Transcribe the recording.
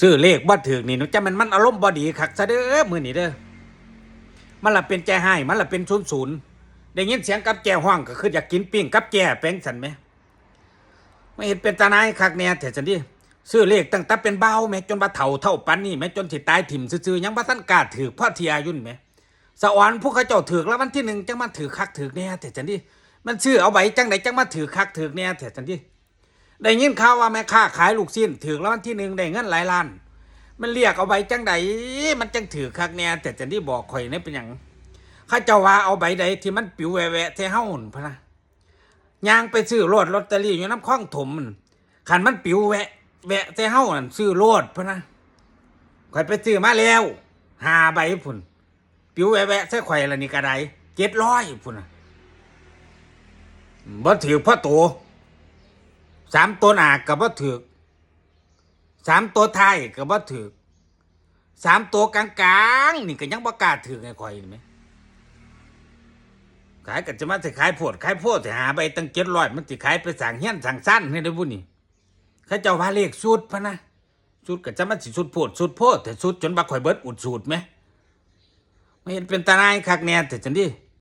ซื้อเลขบ่ถือนี่หนูจะมันมันอารมณ์บ่ดีคักซะเด้อมื้อนี้เด้อมันละเป็นใจให้มันละเป็นศูนย์ศูนย์ได้ยินเสียงกับแจห้องก็คืออยากกินปิ้งกับแจแป้งสันไหมไม่เห็นเป็นตาหนายคักแน่แต่สันดิซื้อเลขตั้งแต่เป็นเบาแม่จนบ่าเฒ่าเท่าปันนี่แม่จนสิตายถิ่มซื่อๆยังบ่ทันกล้าถือพ่อเทียยุ่นแหมสะออนผู้เขาเจ้าถือแล้ววันที่หนึ่งจังมาถือคักถือแน่แต่สันดิมันซื้อเอาใบจังไดจังมาถือคักถือแน่แต่สันดิ ได้ยินข่าวว่าแม่ค้าขายลูกชิ้นถือแล้ววันที่หนึ่งได้เงินหลายล้าน มันเรียกเอาใบจังใดมันจังถือคักแน่แต่จะได้บอกข่อยนี่เป็นหยังข้าเจ้าว่าเอาใบใดที่มันปิวแหวะเทเฮ้าหุ่นพะนะยางไปซื้อรถลอตเตอรี่อยู่น้ำคล้องถมมันขันมันปิวแหวะแหวะเทเฮ้านั่นซื้อรถพะนะข่อยไปซื้อมาแล้วหาใบพุ่นปิวแหวะแหวะใส่ข่อยละนี่กระไดเจ็ดร้อยพุ่นนะบ่ถือพ่อโต สามตัวหนากับว่าถือกสามตัวไทยกับว่าถือกสามตัวกลางๆนี่ก็ยังบ่กล้าถือกไงคอยเห็นไหมขายกันจะมาสิขายโพดขายโพดสิหาใบตั้งเจ็ดร้อยมันสิขายไปสั่งเฮี้ยนสั่งสั้นให้ได้บุนี่ข้าเจ้าว่าเลขสูตรพะนะสูตรก็จะมาสิสูตรโพดสูตรโพดแต่สูตรจนบักข่อยเบิดอุดสูตรไหมไม่เห็นเป็นตาหนายคักแน่แต่จังดิ